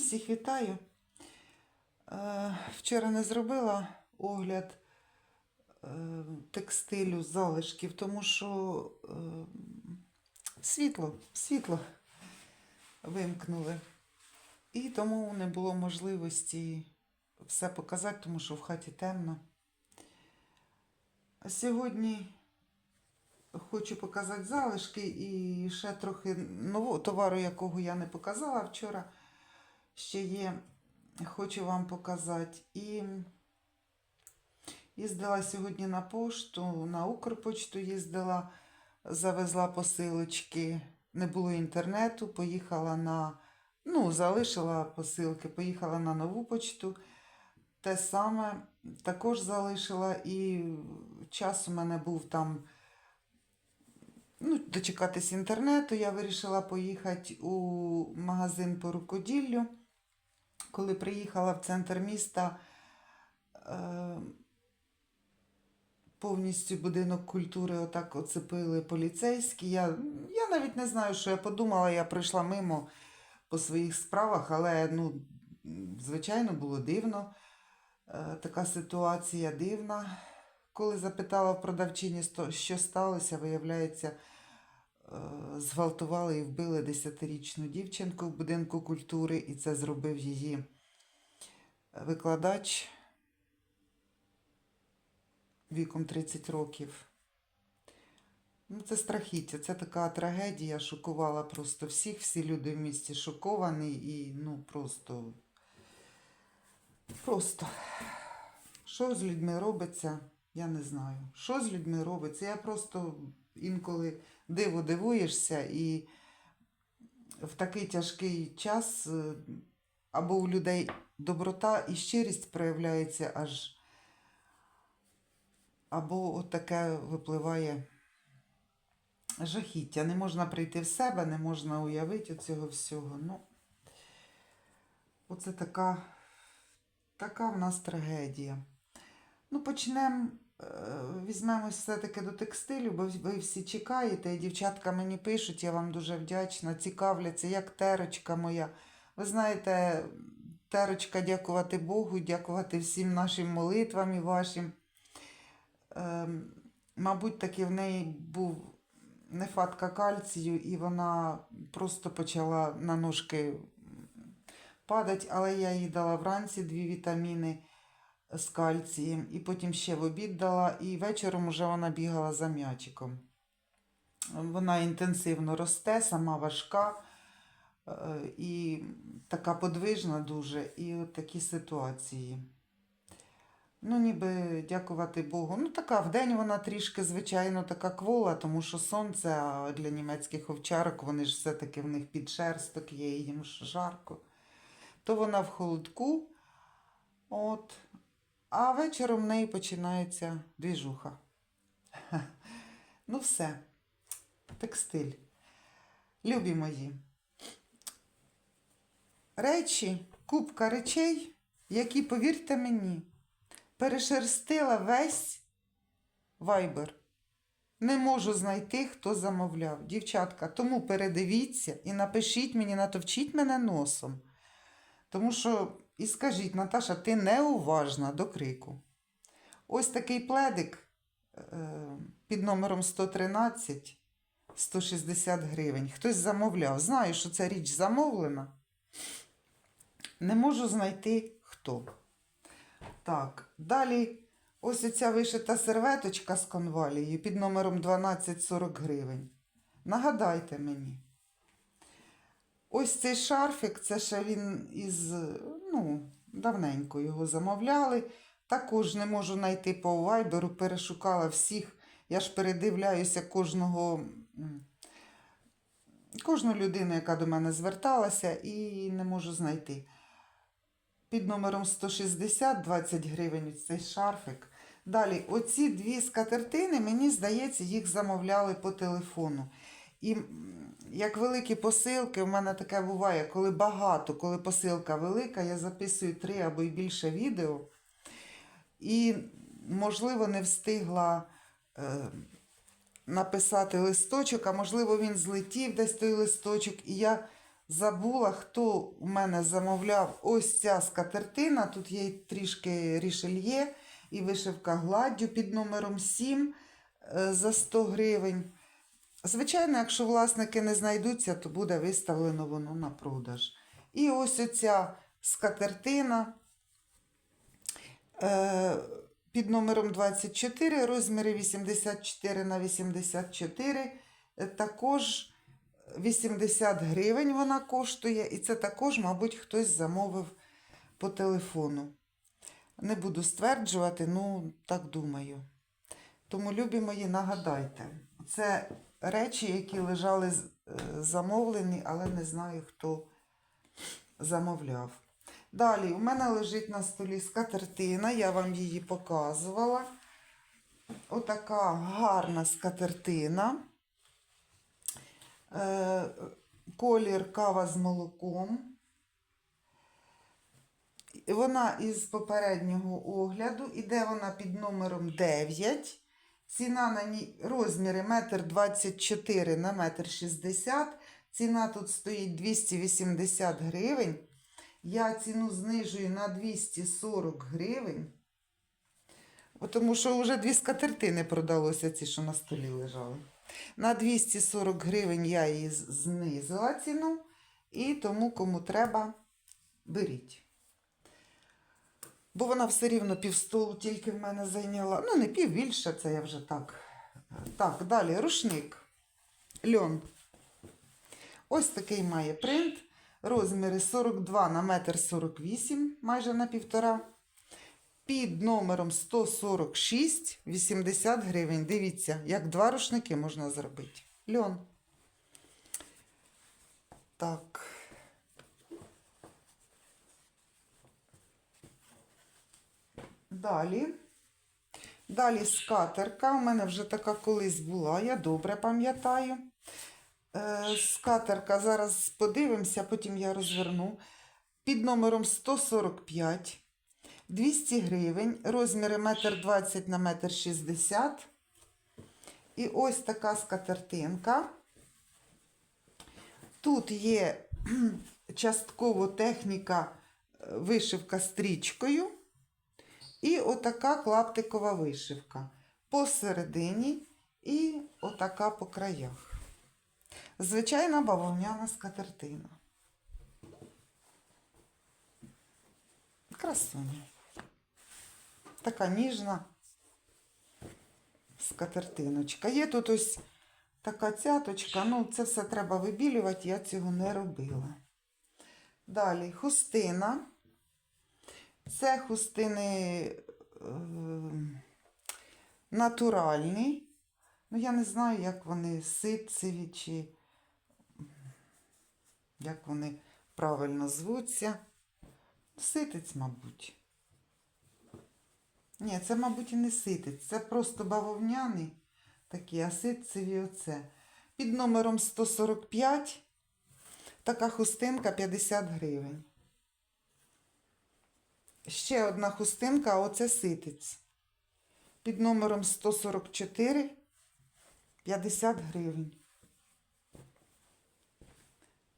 Всіх вітаю. Е, Вчора не зробила огляд е, текстилю залишків, тому що е, світло, світло вимкнули. І тому не було можливості все показати, тому що в хаті темно. А сьогодні хочу показати залишки і ще трохи нового товару, якого я не показала вчора. Ще є, хочу вам показати. І їздила сьогодні на пошту, на Укрпочту їздила, завезла посилочки. Не було інтернету, поїхала на, ну, залишила посилки, поїхала на нову почту. Те саме також залишила, і час у мене був там ну, дочекатись інтернету. Я вирішила поїхати у магазин по рукоділлю. Коли приїхала в центр міста, е, повністю будинок культури отак оцепили поліцейські. Я, я навіть не знаю, що я подумала, я прийшла мимо по своїх справах, але ну, звичайно було дивно. Е, Така ситуація дивна. Коли запитала в продавчині, що сталося, виявляється, зґвалтували і вбили 10-річну дівчинку в будинку культури, і це зробив її викладач віком 30 років. Ну, це страхіття, це така трагедія, шокувала просто всіх, всі люди в місті шоковані і ну просто. Просто. Що з людьми робиться, я не знаю. Що з людьми робиться? Я просто інколи диво дивуєшся, і в такий тяжкий час е, або у людей доброта і щирість проявляється аж, або таке випливає жахіття. Не можна прийти в себе, не можна уявити цього всього. Ну, оце така, така в нас трагедія. Ну, почнемо, візьмемось все-таки до текстилю, бо ви всі чекаєте, і дівчатка мені пишуть, я вам дуже вдячна, цікавляться, як терочка моя. Ви знаєте, терочка, дякувати Богу, дякувати всім нашим молитвам і вашим. Ем, мабуть, таки в неї був нефатка кальцію, і вона просто почала на ножки падати, але я їй дала вранці дві вітаміни з кальцієм, і потім ще в обід дала, і вечором вже вона бігала за м'ячиком. Вона інтенсивно росте, сама важка е, і така подвижна дуже, і от такі ситуації. Ну, ніби дякувати Богу. Ну, така вдень вона трішки, звичайно, така квола, тому що сонце, а для німецьких овчарок вони ж все-таки в них підшерсток є, їм жарко. То вона в холодку. От. А вечором в неї починається двіжуха. Ну, все. Текстиль. Любі мої. Речі, купка речей, які, повірте мені, перешерстила весь вайбер. Не можу знайти, хто замовляв. Дівчатка, тому передивіться і напишіть мені, натовчіть мене носом. Тому що, і скажіть, Наташа, ти неуважна до крику. Ось такий пледик е, під номером 113 160 гривень. Хтось замовляв. Знаю, що ця річ замовлена. Не можу знайти хто. Так, далі ось ця вишита серветочка з конвалією під номером 1240 гривень. Нагадайте мені. Ось цей шарфик, це ще він із, ну, давненько його замовляли. Також не можу знайти по вайберу, перешукала всіх. Я ж передивляюся кожного, кожну людину, яка до мене зверталася, і не можу знайти. Під номером 160 20 гривень цей шарфик. Далі, оці дві скатертини, мені здається, їх замовляли по телефону. І як великі посилки, в мене таке буває, коли багато, коли посилка велика, я записую три або й більше відео. І, можливо, не встигла е, написати листочок, а можливо, він злетів десь той листочок, і я Забула, хто у мене замовляв ось ця скатертина. Тут є трішки рішельє і вишивка гладдю під номером 7 е, за 100 гривень. Звичайно, якщо власники не знайдуться, то буде виставлено воно на продаж. І ось оця скатертина е, під номером 24, розміри 84 на 84. е, Також 80 гривень вона коштує, і це також, мабуть, хтось замовив по телефону. Не буду стверджувати, ну так думаю. Тому, любі мої, нагадайте, це речі, які лежали е, замовлені, але не знаю, хто замовляв. Далі, у мене лежить на столі скатертина, я вам її показувала. Отака гарна скатертина. Е, колір кава з молоком. Вона із попереднього огляду, іде вона під номером 9. Ціна на ній розміри 1,24 на 1,60 м. Ціна тут стоїть 280 гривень. Я ціну знижую на 240 гривень. Тому що вже дві скатертини продалося, ці, що на столі лежали. На 240 гривень я її знизила ціну. І тому, кому треба, беріть. Бо вона все рівно півстолу тільки в мене зайняла. Ну, не пів більше, це я вже так. Так, далі рушник. Льон. Ось такий має принт. Розміри 42 на 1,48 м, майже на півтора. Під номером 146 80 гривень. Дивіться, як два рушники можна зробити. Льон. Так. Далі. Далі скатерка. У мене вже така колись була, я добре пам'ятаю. Е, скатерка, зараз подивимося, потім я розверну. Під номером 145, 200 гривень, розміри 1,20 на 1,60 м. І ось така скатертинка. Тут є частково техніка е, вишивка стрічкою. І отака клаптикова вишивка посередині і отака по краях. Звичайна бавовняна скатертина. Красуня. Така ніжна скатертиночка. Є тут ось така цяточка. Ну, це все треба вибілювати, я цього не робила. Далі хустина. Це хустини е, натуральні. Ну, я не знаю, як вони ситцеві чи як вони правильно звуться. Ситець, мабуть. Ні, це, мабуть, і не ситець. Це просто бавовняний такі, а ситцеві оце. Під номером 145 така хустинка 50 гривень. Ще одна хустинка, оце ситець. Під номером 144 50 гривень.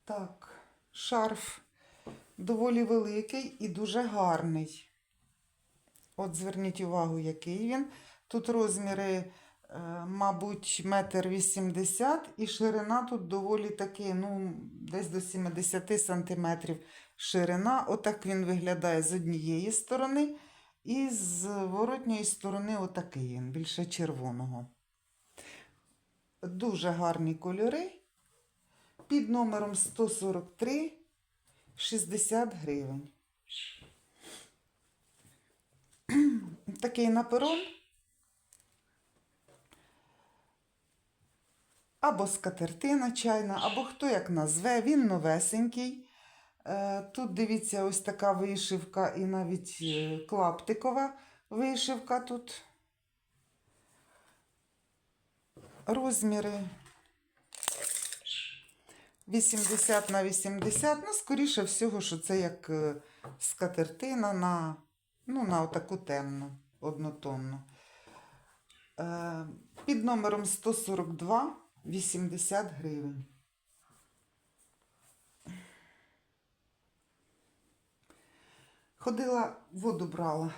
Так, шарф доволі великий і дуже гарний. От зверніть увагу, який він. Тут розміри, е, мабуть, метр вісімдесят, і ширина тут доволі таки, ну, десь до 70 сантиметрів ширина. Отак він виглядає з однієї сторони, і з воротньої сторони отакий він, більше червоного. Дуже гарні кольори. Під номером 143 60 гривень. Такий наперон. Або скатертина чайна, або хто як назве, він новесенький. Е, Тут дивіться, ось така вишивка і навіть е, клаптикова вишивка тут. Розміри 80 на 80. Ну, скоріше всього, що це як е, скатертина на, ну, на отаку темну, однотонну. Під номером 142 80 гривень. Ходила, воду брала.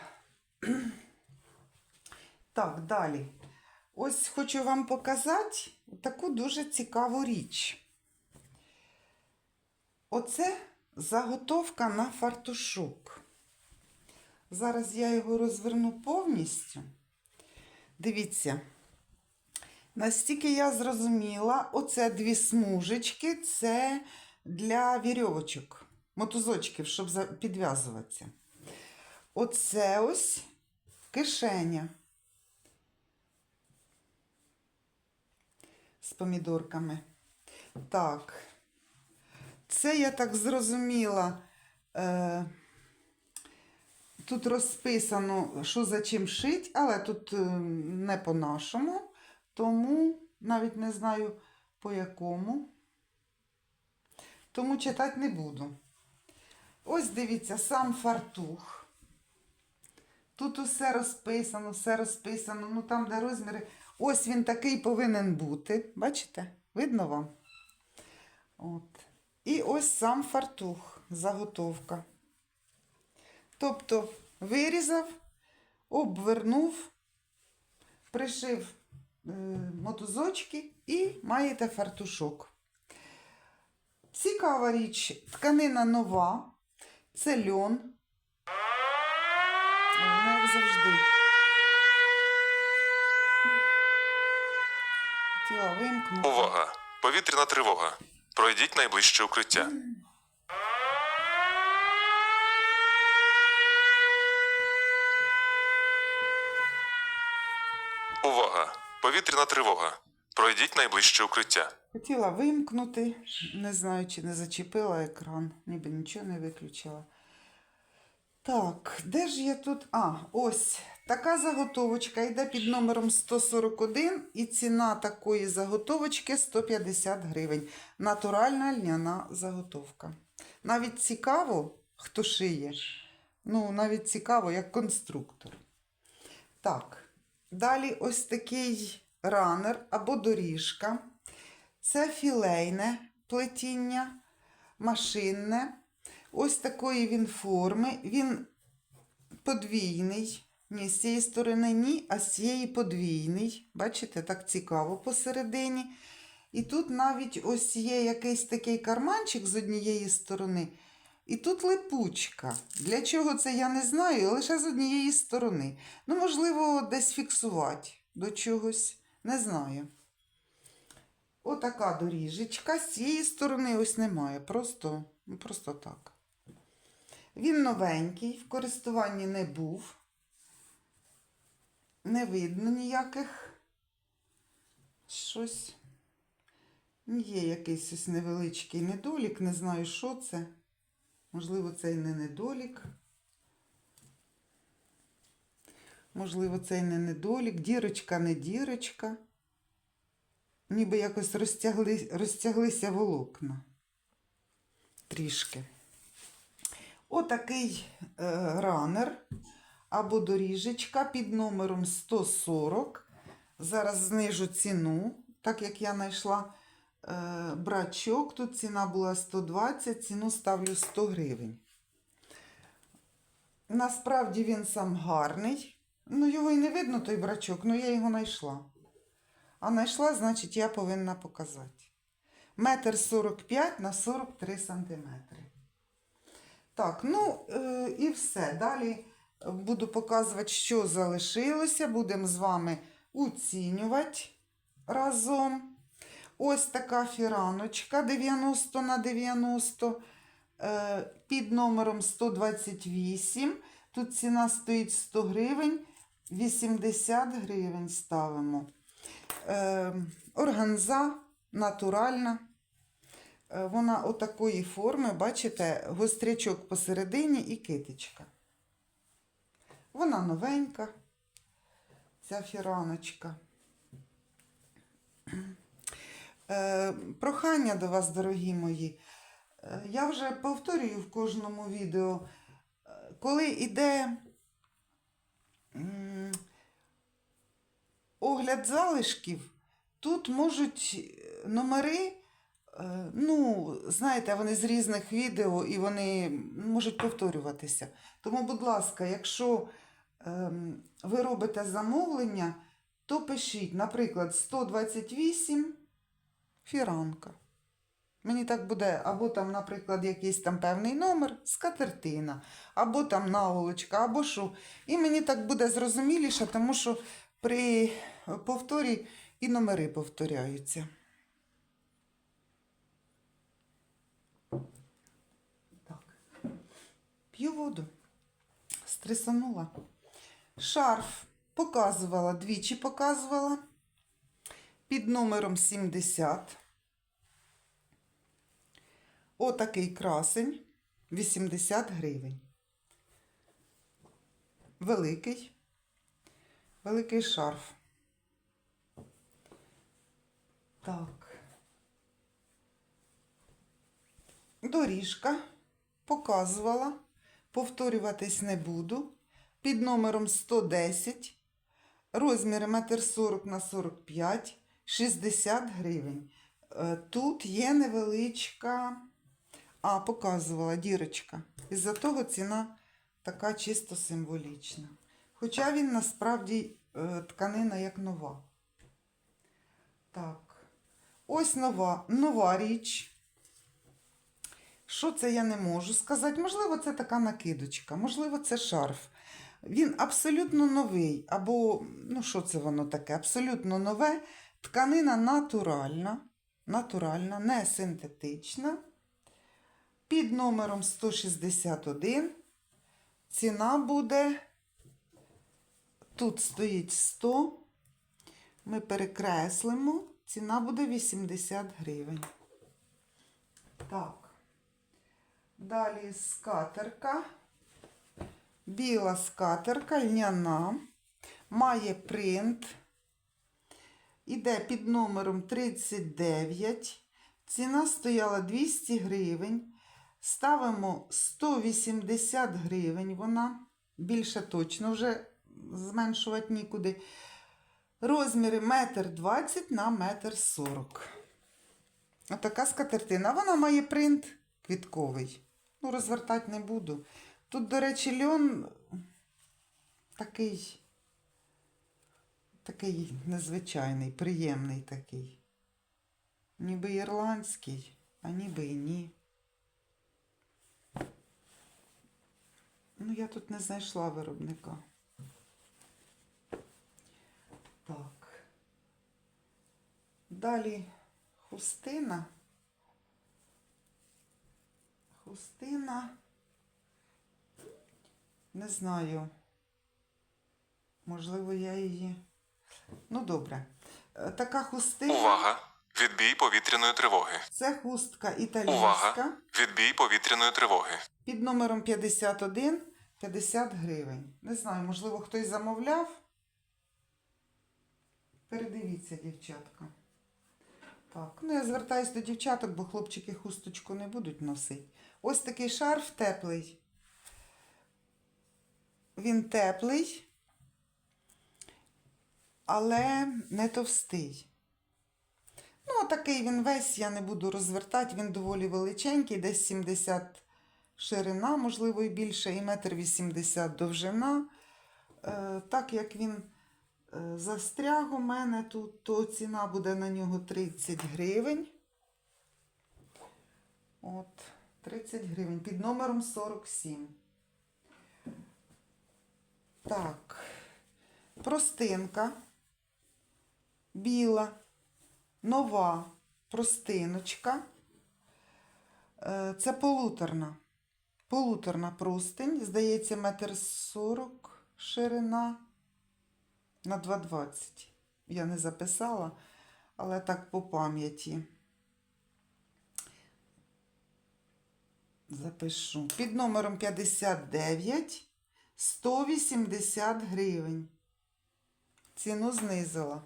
Так, далі. Ось хочу вам показати таку дуже цікаву річ. Оце заготовка на фартушок. Зараз я його розверну повністю. Дивіться. Настільки я зрозуміла, оце дві смужечки це для вірьовочок, мотузочків, щоб підв'язуватися. Оце ось кишеня з помідорками. Так, це я так зрозуміла. Е, тут розписано, що за чим шить, але тут е, не по-нашому, тому навіть не знаю по якому. Тому читати не буду. Ось дивіться, сам фартух. Тут усе розписано, все розписано. Ну там, де розміри. Ось він такий повинен бути. Бачите? Видно вам? От. І ось сам фартух, заготовка. Тобто вирізав, обвернув, пришив е, мотузочки і маєте фартушок. Цікава річ, тканина нова, це льон. Ну, як завжди. Хотіла вимкнути. Увага! Повітряна тривога. Пройдіть найближче укриття. Увага! Повітряна тривога. Пройдіть найближче укриття. Хотіла вимкнути, не знаю, чи не зачепила екран, ніби нічого не виключила. Так, де ж я тут? А, ось така заготовочка йде під номером 141 і ціна такої заготовочки 150 гривень. Натуральна льняна заготовка. Навіть цікаво, хто шиє. Ну, навіть цікаво, як конструктор. Так, далі ось такий ранер або доріжка. Це філейне плетіння, машинне. Ось такої він форми. Він подвійний. Ні, з цієї сторони ні, а з цієї подвійний. Бачите, так цікаво посередині. І тут навіть ось є якийсь такий карманчик з однієї сторони. І тут липучка. Для чого це я не знаю, лише з однієї сторони. Ну, можливо, десь фіксувати до чогось. Не знаю. Отака доріжечка. З цієї сторони ось немає. Просто, ну, просто так. Він новенький, в користуванні не був. Не видно ніяких. Щось. Є якийсь ось невеличкий недолік, не знаю, що це. Можливо, це і не недолік. Можливо, це і не недолік. Дірочка, не дірочка. Ніби якось розтягли, розтяглися волокна. Трішки. Отакий е, ранер або доріжечка під номером 140. Зараз знижу ціну, так як я знайшла е, брачок. Тут ціна була 120, ціну ставлю 100 гривень. Насправді він сам гарний. Ну, його і не видно, той брачок, але я його знайшла. А знайшла, значить, я повинна показати. Метр 45 на 43 сантиметри. Так, ну е, і все. Далі буду показувати, що залишилося. Будемо з вами оцінювати разом. Ось така фіраночка 90 на 90 е, під номером 128. Тут ціна стоїть 100 гривень, 80 гривень ставимо. Е, органза натуральна. Е, Вона отакої форми, бачите, гострячок посередині і китичка. Вона новенька, ця фіраночка. Е, прохання до вас, дорогі мої. Я вже повторюю в кожному відео, коли йде огляд залишків, тут можуть е, номери Е, Ну, знаєте, вони з різних відео і вони можуть повторюватися. Тому, будь ласка, якщо ем, ви робите замовлення, то пишіть, наприклад, 128 фіранка. Мені так буде, або там, наприклад, якийсь там певний номер, скатертина, або там наволочка, або що. І мені так буде зрозуміліше, тому що при повторі і номери повторяються. Так. П'ю воду. Стресанула. Шарф показувала, двічі показувала. Під номером 70. Отакий красень 80 гривень. Великий. Великий шарф. Так. Доріжка показувала. Повторюватись не буду. Під номером 110. Розміри 1,40 на 45, 60 гривень. Е, Тут є невеличка, а, показувала дірочка. Із-за того ціна така чисто символічна. Хоча він насправді е, тканина як нова. Так. Ось нова, нова річ. Що це я не можу сказати? Можливо, це така накидочка, можливо, це шарф. Він абсолютно новий, або, ну що це воно таке? Абсолютно нове. Тканина натуральна, натуральна, не синтетична. Під номером 161 ціна буде. Тут стоїть 100. Ми перекреслимо. Ціна буде 80 гривень. Так. Далі скатерка. Біла скатерка, льняна. Має принт. Іде під номером 39. Ціна стояла 200 гривень. Ставимо 180 гривень. Вона більше точно вже зменшувати нікуди. Розміри 1,20 на 1,40 м. Отака скатертина. Вона має принт квітковий. Ну, розвертати не буду. Тут, до речі, льон такий, такий незвичайний, приємний такий. Ніби ірландський, а ніби і ні. Ну, я тут не знайшла виробника. Так. Далі хустина. Хустина. Не знаю. Можливо, я її. Ну, добре. Е, Така хустина. Увага! Відбій повітряної тривоги. Це хустка італійська. Увага! Відбій повітряної тривоги. Під номером 51 50 гривень. Не знаю, можливо, хтось замовляв. Передивіться, дівчатка. Так, ну я звертаюсь до дівчаток, бо хлопчики хусточку не будуть носити. Ось такий шарф теплий. Він теплий, але не товстий. Ну, такий він весь, я не буду розвертати, він доволі величенький, десь 70 ширина, можливо, і більше, і метр 80 довжина. Е, так як він застряг у мене тут, то ціна буде на нього 30 гривень. От, 30 гривень під номером 47. Так, простинка. Біла, нова простиночка. Е, Це полуторна. Полуторна простинь, здається, метр сорок ширина на 2,20. Я не записала, але так по пам'яті. Запишу. Під номером 59 180 гривень. Ціну знизила.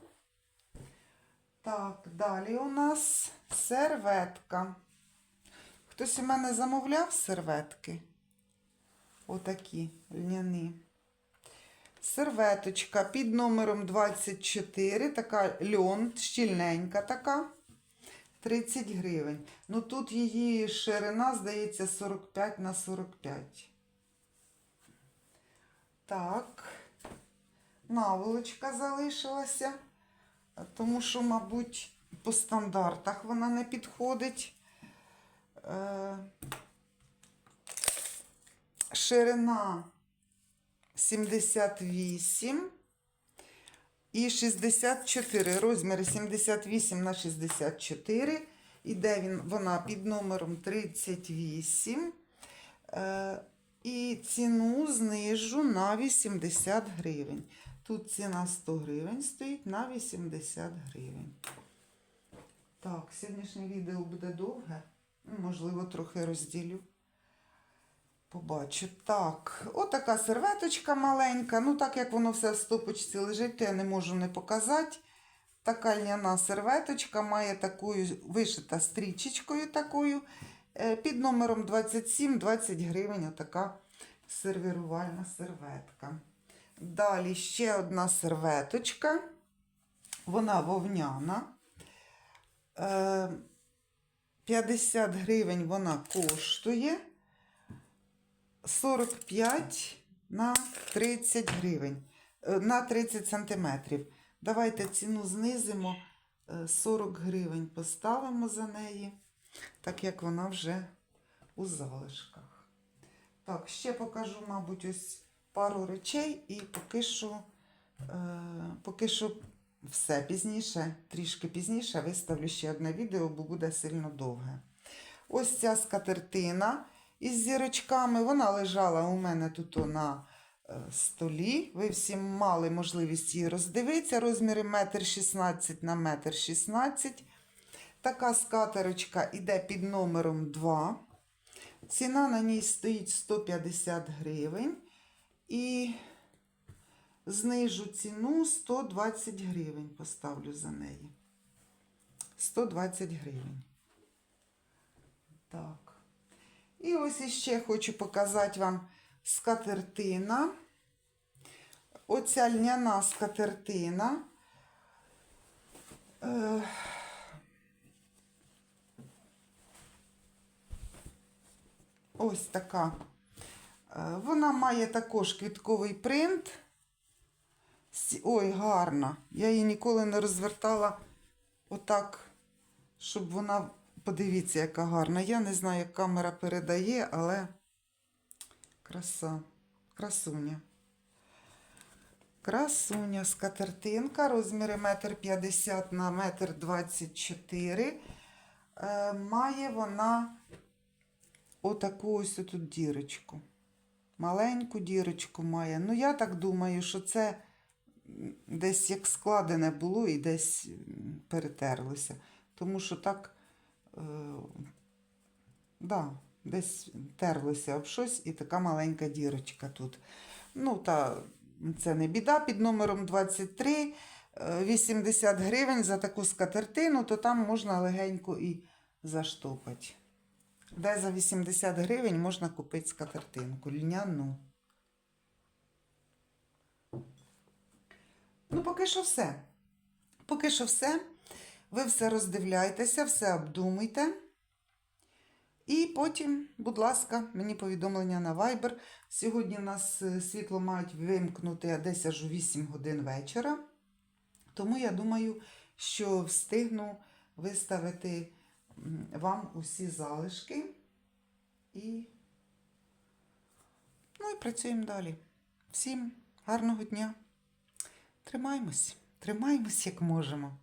Так, далі у нас серветка. Хтось у мене замовляв серветки? Отакі льняні. Серветочка під номером 24, така льон, щільненька така. 30 гривень. Ну тут її ширина, здається, 45 на 45. Так. Наволочка залишилася, тому що, мабуть, по стандартах вона не підходить. Е, Ширина 78 і 64. Розміри 78 на 64. Іде він, вона під номером 38. Е, і ціну знижу на 80 гривень. Тут ціна 100 гривень стоїть на 80 гривень. Так, сьогоднішнє відео буде довге. Можливо, трохи розділю. Побачу. Так, отака серветочка маленька. Ну, так як воно все в стопочці лежить, то я не можу не показати. Така льняна серветочка має такою вишита стрічечкою такою. Е, Під номером 27 20 гривень отака сервірувальна серветка. Далі ще одна серветочка. Вона вовняна. Е, 50 гривень вона коштує. 45 на 30 гривень. Е, На 30 сантиметрів. Давайте ціну знизимо. е, 40 гривень поставимо за неї, так як вона вже у залишках. Так, ще покажу, мабуть, ось пару речей і поки що, е, поки що все пізніше, трішки пізніше виставлю ще одне відео, бо буде сильно довге. Ось ця скатертина із зірочками. Вона лежала у мене тут на е, столі. Ви всі мали можливість її роздивитися. Розміри 1,16 на 1,16 Така скатерочка йде під номером 2. Ціна на ній стоїть 150 гривень. І знижу ціну 120 гривень. Поставлю за неї. 120 гривень. Так. І ось іще хочу показати вам скатертина. Оця льняна скатертина. Е, Ось така. Е, Вона має також квітковий принт. Ой, гарна. Я її ніколи не розвертала отак, щоб вона. Подивіться, яка гарна. Я не знаю, як камера передає, але краса, красуня. Красуня, скатертинка, розміри 1,50 на 1,24 Е, Має вона отаку ось тут дірочку. Маленьку дірочку має. Ну, я так думаю, що це десь як складене було і десь перетерлося. Тому що так, да, десь терлося об щось і така маленька дірочка тут. Ну, та це не біда під номером 23. е, 80 гривень за таку скатертину, то там можна легенько і заштопати. Де за 80 гривень можна купити скатертинку льняну. Ну, поки що все. Поки що все. Ви все роздивляйтеся, все обдумуйте. І потім, будь ласка, мені повідомлення на Viber. Сьогодні в нас е, світло мають вимкнути десь аж у 8 годин вечора. Тому я думаю, що встигну виставити вам усі залишки. І, ну і працюємо далі. Всім гарного дня. Тримаймось, тримаймось, як можемо.